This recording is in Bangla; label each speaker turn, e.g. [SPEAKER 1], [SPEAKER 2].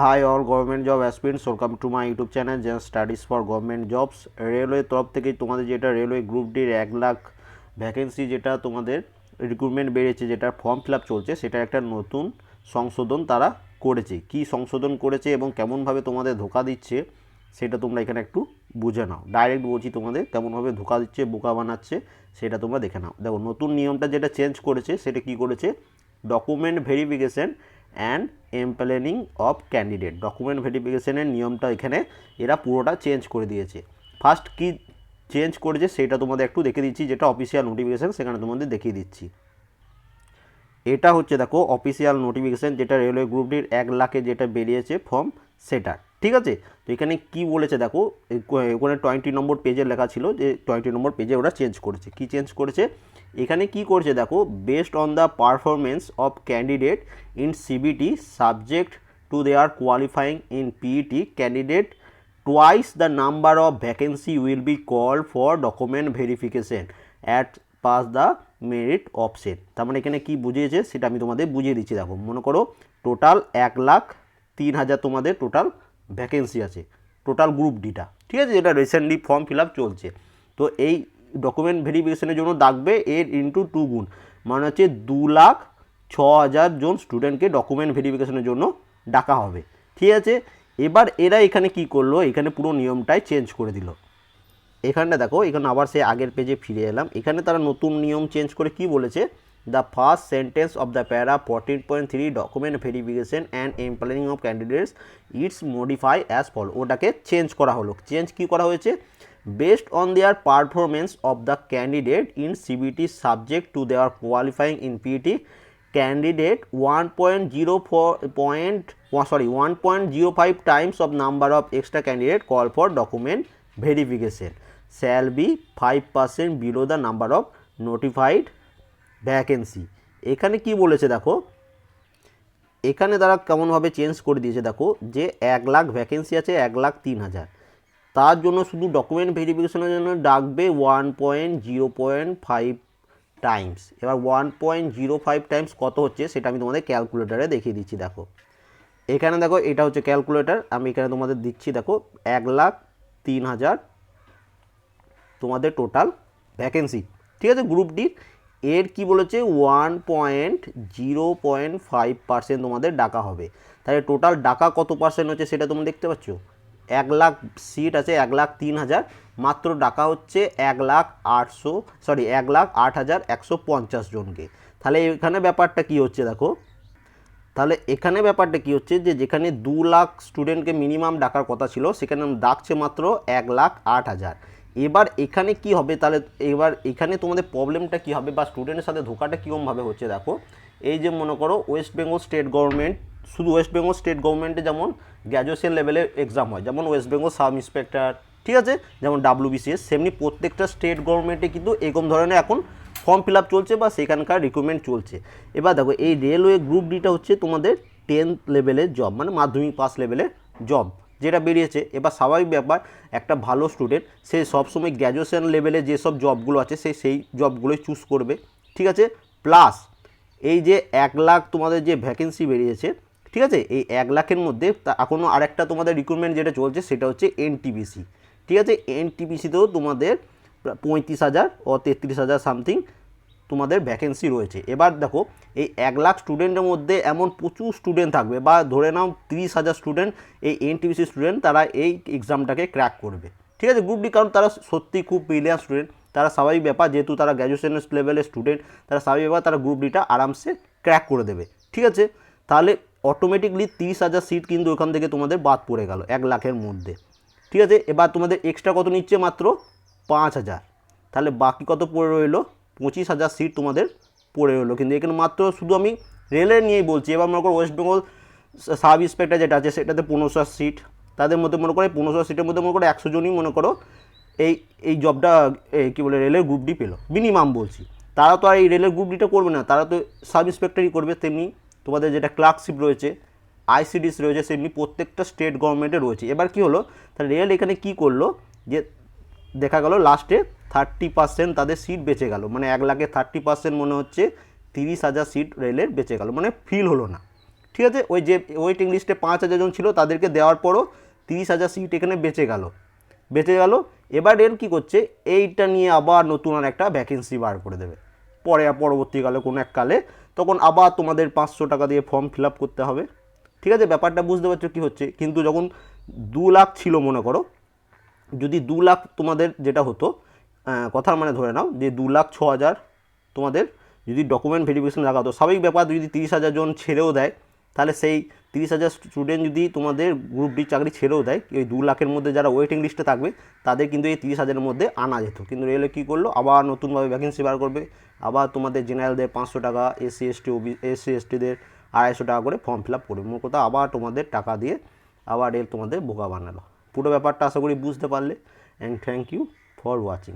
[SPEAKER 1] Hi all government job aspirants welcome to my YouTube channel gen studies for government jobs railway তরফ থেকে তোমাদের যেটা রেলওয়ে গ্রুপ ডির এক লাখ ভ্যাকেন্সি যেটা তোমাদের রিক্রুটমেন্ট বেড়েছে যেটা ফর্ম ফিল আপ চলছে সেটা একটা নতুন সংশোধন তারা করেছে। কি সংশোধন করেছে এবং কেমনভাবে তোমাদের ধোকা দিচ্ছে, সেটা তোমরা এখানে একটু বুঝে নাও। ডাইরেক্ট বলছি তোমাদের কেমনভাবে ধোকা দিচ্ছে, বোকা বানাচ্ছে, সেটা তোমরা দেখে নাও। দেখো, নতুন নিয়মটা যেটা চেঞ্জ করেছে, সেটা কি করেছে? Document verification and empanelling of candidate document ভেরিফিকেশনের নিয়মটা এখানে এরা পুরোটা চেঞ্জ করে দিয়েছে। ফার্স্ট কি চেঞ্জ করেছে সেটা তোমাদের একটু দেখে দিচ্ছি, যেটা অফিসিয়াল নোটিফিকেশান সেখানে তোমাদের দেখিয়ে দিচ্ছি। এটা হচ্ছে দেখো অফিসিয়াল নোটিফিকেশান যেটা রেলওয়ে গ্রুপটির এক লাখে যেটা বেরিয়েছে ফর্ম সেটা। ঠিক আছে? তো এখানে কি বলেছে দেখো ওখানে টোয়েন্টি নম্বর পেজে লেখা ছিল যে টোয়েন্টি নম্বর পেজে ওরা চেঞ্জ করেছে। কি চেঞ্জ করেছে? এখানে কি করেছে দেখো based on the performance of candidate in CBT subject to their qualifying in PET candidate twice the number of vacancy will be call for document verification as per the merit option তার মানে এখানে কি বুঝিয়েছে, সেটা আমি তোমাদের বুঝিয়ে দিচ্ছি। দেখো, মনে করো টোটাল এক লাখ তিন হাজার তোমাদের টোটাল ভ্যাকেন্সি আছে টোটাল গ্রুপ ডিটা ঠিক আছে, যেটা রিসেন্টলি ফর্ম ফিল আপ চলছে। তো এই ডকুমেন্ট ভেরিফিকেশনের জন্য ডাকবে এর ইন্টু টু গুণ। মানে হচ্ছে দু লাখ ছ হাজার জন স্টুডেন্টকে ডকুমেন্ট ভেরিফিকেশনের জন্য ডাকা হবে। ঠিক আছে? এবার এরা এখানে কি করল? এখানে পুরো নিয়মটাই চেঞ্জ করে দিল। এখানটা দেখো, এখানে আবার সে আগের পেজে ফিরে এলাম। এখানে তারা নতুন নিয়ম চেঞ্জ করে কি বলেছে? The sentence of the para fourteen point three document verification and employing of candidates it's modify as fall ওটাকে চেঞ্জ করা হলো। চেঞ্জ কি করা হয়েছে? Based on their performance of the candidate in CBT subject to their qualifying in PT candidate 1.04 point oh, sorry 1.05 times of number of extra candidate call for document verification shall be 5% below the number of notified vacancy এখানে কি বলেছে দেখো? এখানে তারা কেমনভাবে চেঞ্জ করে দিয়েছে দেখো যে এক লাখ ভ্যাকেন্সি আছে, এক লাখ তিন হাজার। তার জন্য শুধু ডকুমেন্ট ভেরিফিকেশনের জন্য ডাকবে one point zero point five times এবার one point zero five times কত হচ্ছে সেটা আমি তোমাদের ক্যালকুলেটারে দেখিয়ে দিচ্ছি দেখো। এখানে দেখো এটা হচ্ছে ক্যালকুলেটার আমি এখানে তোমাদের দিচ্ছি দেখো এক লাখ তিন হাজার তোমাদের টোটাল ভ্যাকেন্সি ঠিক আছে গ্রুপ ডি এর কি বলেছে? One point zero point five percent তোমাদের ডাকা হবে। তাহলে টোটাল ডাকা কত পার্সেন্ট হচ্ছে সেটা তোমরা দেখতে পাচ্ছ? এক লাখ সিট আছে এক লাখ তিন হাজার। মাত্র ডাকা হচ্ছে এক লাখ আটশো সরি এক লাখ আট হাজার একশো পঞ্চাশ জনকে। তাহলে এখানে ব্যাপারটা কি হচ্ছে দেখো? তাহলে এখানে ব্যাপারটা কি হচ্ছে যে যেখানে দু লাখ স্টুডেন্টকে মিনিমাম ডাকার কথা ছিল, সেখানে ডাকছে মাত্র এক লাখ আট হাজার। এবার এখানে কি হবে? তাহলে এবার এখানে তোমাদের প্রবলেমটা কি হবে বা স্টুডেন্টের সাথে ধোকাটা কীরকমভাবে হচ্ছে দেখো। এই যে মনে করো ওয়েস্ট বেঙ্গল স্টেট গভর্নমেন্ট শুধু ওয়েস্ট বেঙ্গল স্টেট গভর্নমেন্টে যেমন গ্র্যাজুয়েশন লেভেলের এক্সাম হয়, যেমন ওয়েস্ট বেঙ্গল সাব ইন্সপেক্টর ঠিক আছে? যেমন ডাব্লিউবিসিএস সেমনি প্রত্যেকটা স্টেট গভর্নমেন্টে কিন্তু এরকম ধরনের এখন ফর্ম ফিল আপ চলছে বা সেখানকার রিক্রুটমেন্ট চলছে। এবার দেখো এই রেলওয়ে গ্রুপ ডিটা হচ্ছে তোমাদের টেন্থ লেভেলের জব মানে মাধ্যমিক পাস লেভেলের জব যেটা বেরিয়েছে, এবার স্বাভাবিক ব্যাপার, একটা ভালো স্টুডেন্ট সে সবসময় গ্র্যাজুয়েশন লেভেলে যেসব জবগুলো আছে, সে সেই জবগুলোই চুজ করবে, ঠিক আছে? প্লাস এই যে এক লাখ তোমাদের যে ভ্যাকেন্সি বেরিয়েছে, ঠিক আছে? এই এক লাখের মধ্যে এখনও আরেকটা তোমাদের রিক্রুটমেন্ট যেটা চলছে, সেটা হচ্ছে এনটিবিসি ঠিক আছে? এনটিবিসিতেও তোমাদের পঁয়ত্রিশ হাজার ও তেত্রিশ হাজার সামথিং তোমাদের ভ্যাকেন্সি রয়েছে। এবার দেখো, এই এক লাখ স্টুডেন্টের মধ্যে এমন প্রচুর স্টুডেন্ট থাকবে বা ধরে নাও তিরিশ হাজার স্টুডেন্ট এই এনটিবিসি স্টুডেন্ট তারা এই এক্সামটাকে ক্র্যাক করবে। ঠিক আছে গ্রুপ ডি কারণ তারা সত্যি খুব ব্রিলিয়ান স্টুডেন্ট তারা স্বাভাবিক ব্যাপার, যেহেতু তারা গ্র্যাজুয়েশন লেভেলের স্টুডেন্ট তারা স্বাভাবিক ব্যাপার তারা গ্রুপ ডিটা আরামসে ক্র্যাক করে দেবে। ঠিক আছে, তাহলে অটোমেটিকলি তিরিশ হাজার সিট কিন্তু ওখান থেকে তোমাদের বাদ পড়ে গেল এক লাখের মধ্যে। ঠিক আছে, এবার তোমাদের এক্সট্রা কত নিচ্ছে মাত্র? পাঁচ হাজার। তাহলে বাকি কত পড়ে রইল? পঁচিশ হাজার সিট তোমাদের পড়ে রইল কিন্তু এখানে মাত্র শুধু আমি রেলের নিয়েই বলছি। এবার মনে করো ওয়েস্ট বেঙ্গল সাব ইন্সপেক্টর যেটা আছে, সেটাতে পনেরোশো সিট তাদের মধ্যে মনে করো পনেরোশো সিটের মধ্যে মনে করো একশো জনই মনে করো এই এই জবটা কী বলে রেলের গ্রুপ ডি পেল। মিনিমাম বলছি। তারা তো আর এই রেলের গ্রুপ ডিটা করবে না। তারা তো সাব ইন্সপেক্টরই করবে তেমনি। তোমাদের যেটা ক্লার্কশিপ রয়েছে আইসিডিস রয়েছে, সেমনি প্রত্যেকটা স্টেট গভর্নমেন্টে রয়েছে। এবার কি হলো? তাহলে রেল এখানে কি করল? যে দেখা গেল লাস্টে থার্টি পার্সেন্ট তাদের সিট বেঁচে গেল। মানে এক লাখে থার্টি পার্সেন্ট মনে হচ্ছে, তিরিশ হাজার সিট রেলের বেঁচে গেল। মানে ফিল হলো না। ঠিক আছে? ওই যে ওয়েটিং লিস্টে পাঁচ হাজার জন ছিল, তাদেরকে দেওয়ার পরও তিরিশ হাজার সিট এখানে বেঁচে গেল। বেঁচে গেল। এবার এর কী করছে? এইটা নিয়ে আবার নতুন আর একটা ভ্যাকেন্সি বার করে দেবে। পরে পরবর্তীকালে কোনো এক কালে তখন আবার তোমাদের পাঁচশো টাকা দিয়ে ফর্ম ফিল আপ করতে হবে। ঠিক আছে? ব্যাপারটা বুঝতে পারছ কী হচ্ছে? কিন্তু যখন দু লাখ ছিল মনে করো, যদি দু লাখ তোমাদের যেটা হতো কথার মানে ধরে নাও যে দু লাখ ছ হাজার তোমাদের যদি ডকুমেন্ট ভেরিফিকেশন রাখা হতো। স্বাভাবিক ব্যাপার যদি তিরিশ হাজার জন ছেড়েও দেয়, তাহলে সেই তিরিশ হাজার স্টুডেন্ট যদি তোমাদের গ্রুপ ডি চাকরি ছেড়েও দেয় ওই দু লাখের মধ্যে যারা ওয়েটিং লিস্টে থাকবে, তাদের কিন্তু এই তিরিশ হাজারের মধ্যে আনা যেত। কিন্তু রেলওয়ে কী করল? আবার নতুনভাবে ভ্যাকেন্সি বার করবে, আবার তোমাদের জেনারেলদের পাঁচশো টাকা এসসি এসটি ওবি এসসি এসটিদের আড়াইশো টাকা করে ফর্ম ফিল আপ করবে। মোট কথা আবার তোমাদের টাকা দিয়ে আবার রেল তোমাদের বোকা বানালো। পুরো ব্যাপারটা আশা করি বুঝতে পারলে and thank you for watching